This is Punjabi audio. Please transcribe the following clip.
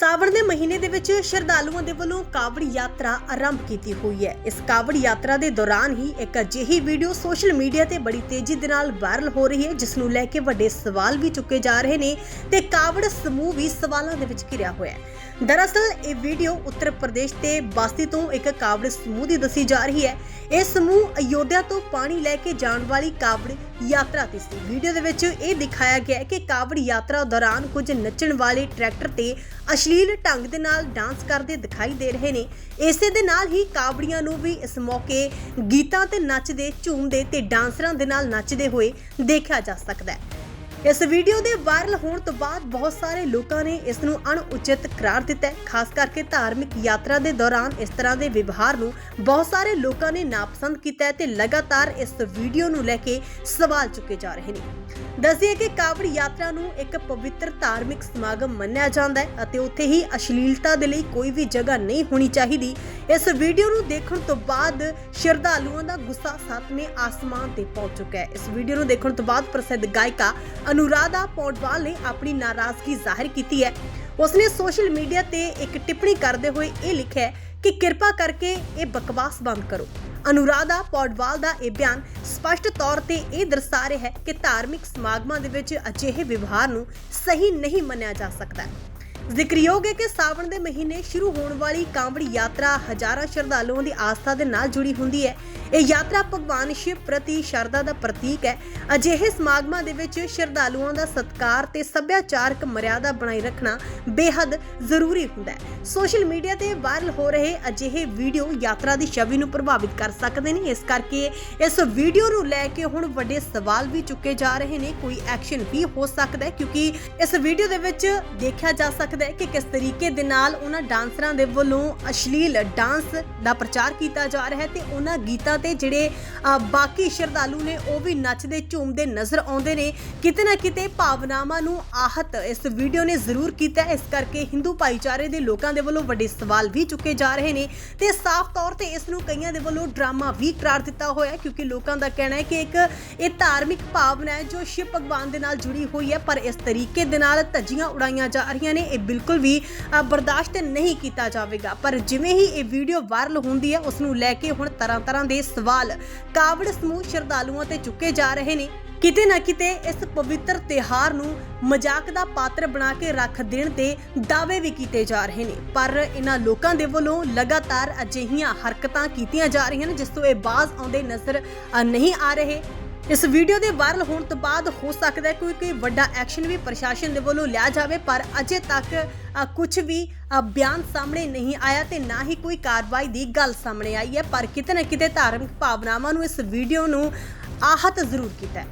ਸਾਵਣ ਦੇ ਮਹੀਨੇ ਦੇ ਵਿੱਚ ਸ਼ਰਧਾਲੂਆਂ ਦੇ ਵੱਲੋਂ ਕਾਵੜ ਯਾਤਰਾ ਆਰੰਭ ਕੀਤੀ ਹੋਈ ਹੈ। ਇਸ ਕਾਵੜ ਯਾਤਰਾ ਦੇ ਦੌਰਾਨ ਹੀ ਇੱਕ ਅਜਿਹੀ ਵੀਡੀਓ ਸੋਸ਼ਲ ਮੀਡੀਆ ਤੇ ਬੜੀ ਤੇਜ਼ੀ ਦੇ ਨਾਲ ਵਾਇਰਲ ਹੋ ਰਹੀ ਹੈ, ਜਿਸ ਨੂੰ ਲੈ ਕੇ ਵੱਡੇ ਸਵਾਲ ਵੀ ਚੁੱਕੇ ਜਾ ਰਹੇ ਨੇ ਤੇ ਕਾਵੜ ਸਮੂਹ ਵੀ ਸਵਾਲਾਂ ਦੇ ਵਿੱਚ ਘਿਰਿਆ ਹੋਇਆ ਹੈ। ਦਰਅਸਲ, ਇਹ ਵੀਡੀਓ ਉੱਤਰ ਪ੍ਰਦੇਸ਼ ਤੇ ਬਾਸਤੀ ਤੋਂ ਇੱਕ ਕਾਵੜ ਸਮੂਹ ਦੀ ਦੱਸੀ ਜਾ ਰਹੀ ਹੈ। ਇਹ ਸਮੂਹ ਅਯੋਧਿਆ ਤੋਂ ਪਾਣੀ ਲੈ ਕੇ ਜਾਣ ਵਾਲੀ ਕਾਵੜ ਯਾਤਰਾ ਤੇ ਸੀ। ਵੀਡੀਓ ਦੇ ਵਿੱਚ ਇਹ ਦਿਖਾਇਆ ਗਿਆ ਹੈ ਕਿ ਕਾਵੜ ਯਾਤਰਾ ਦੌਰਾਨ ਕੁਝ ਨੱਚਣ ਵਾਲੇ ਟਰੈਕਟਰ ਤੇ ਅਸ਼ਲੀਲ ਢੰਗ ਦੇ ਨਾਲ ਡਾਂਸ ਕਰਦੇ ਦਿਖਾਈ ਦੇ ਰਹੇ ਨੇ। ਇਸੇ ਦੇ ਨਾਲ ਹੀ ਕਾਬੜੀਆਂ ਨੂੰ ਵੀ ਇਸ ਮੌਕੇ ਗੀਤਾਂ ਤੇ ਨੱਚਦੇ, ਝੂਮਦੇ ਤੇ ਡਾਂਸਰਾਂ ਦੇ ਨਾਲ ਨੱਚਦੇ ਹੋਏ ਦੇਖਿਆ ਜਾ ਸਕਦਾ ਹੈ। ਇਸ ਵੀਡੀਓ ਦੇ ਵਾਇਰਲ ਹੋਣ ਤੋਂ ਬਾਅਦ ਬਹੁਤ ਸਾਰੇ ਲੋਕਾਂ ਨੇ ਇਸ ਨੂੰ ਅਣਉਚਿਤ ਕਰਾਰ ਦਿੱਤਾ ਹੈ। ਖਾਸ ਕਰਕੇ ਧਾਰਮਿਕ ਯਾਤਰਾ ਦੇ ਦੌਰਾਨ ਇਸ ਤਰ੍ਹਾਂ ਦੇ ਵਿਵਹਾਰ ਨੂੰ ਬਹੁਤ ਸਾਰੇ ਲੋਕਾਂ ਨੇ ਨਾਪਸੰਦ ਕੀਤਾ ਹੈ ਤੇ ਲਗਾਤਾਰ ਇਸ ਵੀਡੀਓ ਨੂੰ ਲੈ ਕੇ ਸਵਾਲ ਚੁੱਕੇ ਜਾ ਰਹੇ ਨੇ। ਦੱਸਿਆ ਕਿ ਕਾਵੜ ਯਾਤਰਾ ਨੂੰ ਇੱਕ ਪਵਿੱਤਰ ਧਾਰਮਿਕ ਸਮਾਗਮ ਮੰਨਿਆ ਜਾਂਦਾ ਹੈ ਅਤੇ ਉੱਥੇ ਹੀ ਅਸ਼ਲੀਲਤਾ ਦੇ ਲਈ ਕੋਈ ਵੀ ਜਗ੍ਹਾ ਨਹੀਂ ਹੋਣੀ ਚਾਹੀਦੀ। ਇਸ ਵੀਡੀਓ ਨੂੰ ਦੇਖਣ ਤੋਂ ਬਾਅਦ ਸ਼ਰਧਾਲੂਆਂ ਦਾ ਗੁੱਸਾ ਸੱਤਵੇਂ ਆਸਮਾਨ ਤੇ ਪਹੁੰਚ ਚੁੱਕਾ ਹੈ। ਇਸ ਵੀਡੀਓ ਨੂੰ ਦੇਖਣ ਤੋਂ ਬਾਅਦ ਪ੍ਰਸਿੱਧ ਗਾਇਕਾ ਅਨੁਰਾਧਾ ਪੌਡਵਾਲ ਨੇ ਆਪਣੀ ਨਾਰਾਜ਼ਗੀ ਜ਼ਾਹਿਰ ਕੀਤੀ ਹੈ। ਉਸਨੇ ਸੋਸ਼ਲ ਮੀਡੀਆ ਤੇ ਇੱਕ ਟਿੱਪਣੀ ਕਰਦੇ ਹੋਏ ਇਹ ਲਿਖਿਆ ਹੈ ਕਿ ਕਿਰਪਾ ਕਰਕੇ ਇਹ ਬਕਵਾਸ ਬੰਦ ਕਰੋ। ਅਨੁਰਾਧਾ ਪੌਡਵਾਲ ਦਾ ਇਹ ਬਿਆਨ ਸਪਸ਼ਟ ਤੌਰ ਤੇ ਇਹ ਦਰਸਾ ਰਿਹਾ ਹੈ ਕਿ ਧਾਰਮਿਕ ਸਮਾਗਮਾਂ ਦੇ ਵਿੱਚ ਅਜਿਹੇ ਵਿਵਹਾਰ ਨੂੰ ਸਹੀ ਨਹੀਂ ਮੰਨਿਆ ਜਾ ਸਕਦਾ। ਜ਼ਿਕਰਯੋਗ ਹੈ ਕਿ ਸਾਵਣ ਦੇ ਮਹੀਨੇ ਸ਼ੁਰੂ ਹੋਣ ਵਾਲੀ ਕਾਂਵੜੀ ਯਾਤਰਾ ਹਜ਼ਾਰਾਂ ਸ਼ਰਧਾਲੂਆਂ ਦੀ ਆਸਥਾ ਦੇ ਨਾਲ ਜੁੜੀ ਹੁੰਦੀ ਹੈ। ਇਹ ਯਾਤਰਾ ਭਗਵਾਨ ਸ਼ਿਵ ਪ੍ਰਤੀ ਸ਼ਰਧਾ ਦਾ ਪ੍ਰਤੀਕ ਹੈ। ਅਜਿਹੇ ਸਮਾਗਮਾਂ ਦੇ ਵਿੱਚ ਸ਼ਰਧਾਲੂਆਂ ਦਾ ਸਤਕਾਰ ਤੇ ਸੱਭਿਆਚਾਰਕ ਮਰਿਆਦਾ ਬਣਾਈ ਰੱਖਣਾ ਬੇहद ਜ਼ਰੂਰੀ ਹੁੰਦਾ ਹੈ। ਸੋਸ਼ਲ ਮੀਡੀਆ ਤੇ ਵਾਇਰਲ ਹੋ ਰਹੇ ਅਜਿਹੇ ਵੀਡੀਓ ਯਾਤਰਾ ਦੀ ਛਵੀ ਨੂੰ ਪ੍ਰਭਾਵਿਤ ਕਰ ਸਕਦੇ ਨੇ। ਇਸ ਕਰਕੇ ਇਸ ਵੀਡੀਓ ਨੂੰ ਲੈ ਕੇ ਹੁਣ ਵੱਡੇ ਸਵਾਲ ਵੀ ਚੁੱਕੇ ਜਾ ਰਹੇ ਨੇ। ਕੋਈ ਐਕਸ਼ਨ ਵੀ ਹੋ ਸਕਦਾ ਹੈ ਕਿਉਂਕਿ ਇਸ ਵੀਡੀਓ ਦੇ ਵਿੱਚ ਦੇਖਿਆ ਜਾ ਸਕਦਾ ਹੈ ਕਿ ਕਿਸ ਤਰੀਕੇ ਦੇ ਨਾਲ ਉਹਨਾਂ ਡਾਂਸਰਾਂ ਦੇ ਵੱਲੋਂ ਅਸ਼ਲੀਲ ਡਾਂਸ ਦਾ ਪ੍ਰਚਾਰ ਕੀਤਾ ਜਾ ਰਿਹਾ ਹੈ ਤੇ ਉਹਨਾਂ ਗੀਤਾਂ ਤੇ ਜਿਹੜੇ ਬਾਕੀ ਸ਼ਰਧਾਲੂ ਨੇ ਉਹ ਵੀ ਨੱਚਦੇ ਝੂਮਦੇ ਨਜ਼ਰ ਆਉਂਦੇ ਨੇ। ਕਿਤੇ ਨਾ ਕਿਤੇ ਭਾਵਨਾਵਾਂ ਨੂੰ ਆਹਤ ਇਸ ਵੀਡੀਓ ਨੇ ਜ਼ਰੂਰ ਕੀਤਾ। ਇਸ ਕਰਕੇ ਹਿੰਦੂ ਭਾਈਚਾਰੇ ਦੇ ਲੋਕਾਂ ਦੇ ਵੱਲੋਂ ਵੱਡੇ ਸਵਾਲ ਵੀ ਚੁੱਕੇ ਜਾ ਰਹੇ ਨੇ ਤੇ ਸਾਫ਼ ਤੌਰ ਤੇ ਇਸ ਨੂੰ ਕਈਆਂ ਦੇ ਵੱਲੋਂ ਡਰਾਮਾ ਵੀ ਕਰਾਰ ਦਿੱਤਾ ਹੋਇਆ ਕਿਉਂਕਿ ਲੋਕਾਂ ਦਾ ਕਹਿਣਾ ਹੈ ਕਿ ਇੱਕ ਇਹ ਧਾਰਮਿਕ ਭਾਵਨਾ ਹੈ ਜੋ ਸ਼ਿਵ ਭਗਵਾਨ ਦੇ ਨਾਲ ਜੁੜੀ ਹੋਈ ਹੈ, ਪਰ ਇਸ ਤਰੀਕੇ ਦੇ ਨਾਲ ਧੱਜੀਆਂ ਉਡਾਈਆਂ ਜਾ ਰਹੀਆਂ ਨੇ। ਇਹ ਬਿਲਕੁਲ ਵੀ ਬਰਦਾਸ਼ਤ ਨਹੀਂ ਕੀਤਾ ਜਾਵੇਗਾ। ਪਰ ਜਿਵੇਂ ਹੀ ਇਹ ਵੀਡੀਓ ਵਾਇਰਲ ਹੁੰਦੀ ਹੈ, ਉਸ ਨੂੰ ਲੈ ਕੇ ਹੁਣ ਤਰ੍ਹਾਂ ਤਰ੍ਹਾਂ ਦੇ ਸਵਾਲ ਕਾਵੜ ਸਮੂਹ ਸ਼ਰਧਾਲੂਆਂ ਤੇ ਚੁੱਕੇ ਜਾ ਰਹੇ ਨੇ। ਕਿਤੇ ਨਾ ਕਿਤੇ ਇਸ ਪਵਿੱਤਰ ਤਿਹਾਰ ਨੂੰ ਮਜ਼ਾਕ ਦਾ ਪਾਤਰ ਬਣਾ ਕੇ ਰੱਖ ਦੇਣ ਤੇ ਦਾਅਵੇ ਵੀ ਕੀਤੇ ਜਾ ਰਹੇ ਨੇ। ਪਰ ਇਹਨਾਂ ਲੋਕਾਂ ਦੇ ਵੱਲੋਂ ਲਗਾਤਾਰ ਅਜਿਹੀਆਂ ਹਰਕਤਾਂ ਕੀਤੀਆਂ ਜਾ ਰਹੀਆਂ ਨੇ, ਜਿਸ ਤੋਂ ਇਹ ਬਾਜ਼ ਆਉਂਦੇ ਨਜ਼ਰ ਨਹੀਂ ਆ ਰਹੇ। ਇਸ ਵੀਡੀਓ ਦੇ ਵਾਇਰਲ ਹੋਣ ਤੋਂ ਬਾਅਦ ਹੋ ਸਕਦਾ ਹੈ ਕੋਈ ਕੋਈ ਵੱਡਾ ਐਕਸ਼ਨ ਵੀ ਪ੍ਰਸ਼ਾਸਨ ਦੇ ਵੱਲੋਂ ਲਿਆ ਜਾਵੇ, ਪਰ ਅਜੇ ਤੱਕ ਕੁਝ ਵੀ ਬਿਆਨ ਸਾਹਮਣੇ ਨਹੀਂ ਆਇਆ ਤੇ ਨਾ ਹੀ ਕੋਈ ਕਾਰਵਾਈ ਦੀ ਗੱਲ ਸਾਹਮਣੇ ਆਈ ਹੈ, ਪਰ ਕਿਤੇ ਨਾ ਕਿਤੇ ਧਾਰਮਿਕ ਭਾਵਨਾਵਾਂ ਨੂੰ ਇਸ ਵੀਡੀਓ ਨੂੰ ਆਹਤ ਜ਼ਰੂਰ ਕੀਤਾ ਹੈ।